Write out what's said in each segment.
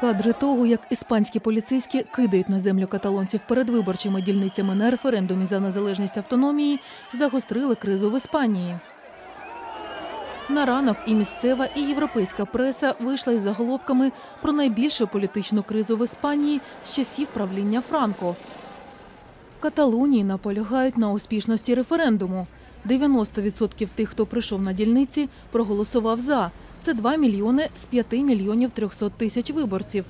Кадри того, як іспанські поліцейські кидають на землю каталонців перед виборчими дільницями на референдумі за незалежність автономії, загострили кризу в Іспанії. На ранок і місцева, і європейська преса вийшла із заголовками про найбільшу політичну кризу в Іспанії з часів правління Франко. В Каталонії наполягають на успішності референдуму. 90% тих, хто прийшов на дільниці, проголосував за. Це 2 мільйони з 5 мільйонів 300 тисяч виборців.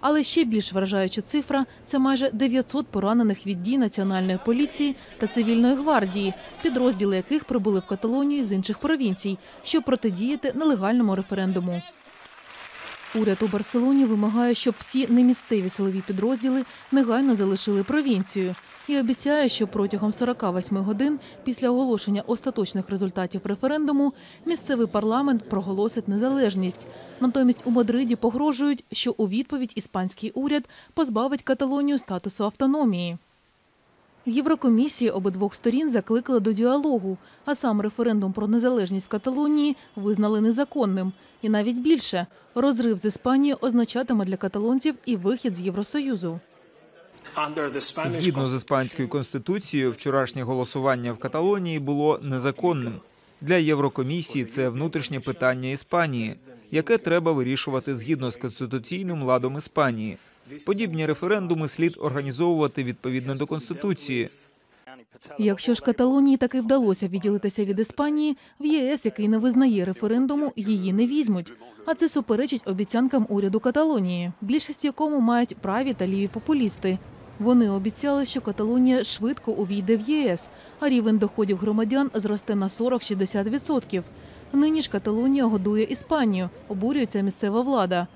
Але ще більш вражаюча цифра це майже 900 поранених від дій національної поліції та цивільної гвардії, підрозділи яких прибули в Каталонію з інших провінцій, щоб протидіяти нелегальному референдуму. Уряд у Барселоні вимагає, щоб всі немісцеві силові підрозділи негайно залишили провінцію і обіцяє, що протягом 48 годин після оголошення остаточних результатів референдуму місцевий парламент проголосить незалежність. Натомість у Мадриді погрожують, що у відповідь іспанський уряд позбавить Каталонію статусу автономії. В Єврокомісії обидвох сторін закликали до діалогу, а сам референдум про незалежність в Каталонії визнали незаконним. І навіть більше розрив з Іспанією означатиме для каталонців і вихід з Євросоюзу. Згідно з іспанською конституцією, вчорашнє голосування в Каталонії було незаконним. Для Єврокомісії це внутрішнє питання Іспанії, яке треба вирішувати згідно з конституційним ладом Іспанії. Подібні референдуми слід організовувати відповідно до конституції. Якщо ж Каталонії таки вдалося відділитися від Іспанії, в ЄС, який не визнає референдуму, її не візьмуть. А це суперечить обіцянкам уряду Каталонії, більшість якому мають праві та ліві популісти. Вони обіцяли, що Каталонія швидко увійде в ЄС, а рівень доходів громадян зросте на 40-60%. Нині ж Каталонія годує Іспанію, обурюється місцева влада.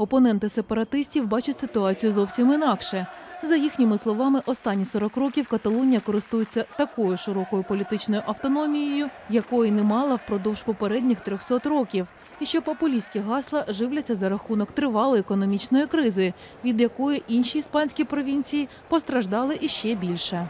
Опоненти сепаратистів бачать ситуацію зовсім інакше. За їхніми словами, останні 40 років Каталонія користується такою широкою політичною автономією, якої не мала впродовж попередніх 300 років, і що популістські гасла живляться за рахунок тривалої економічної кризи, від якої інші іспанські провінції постраждали іще більше.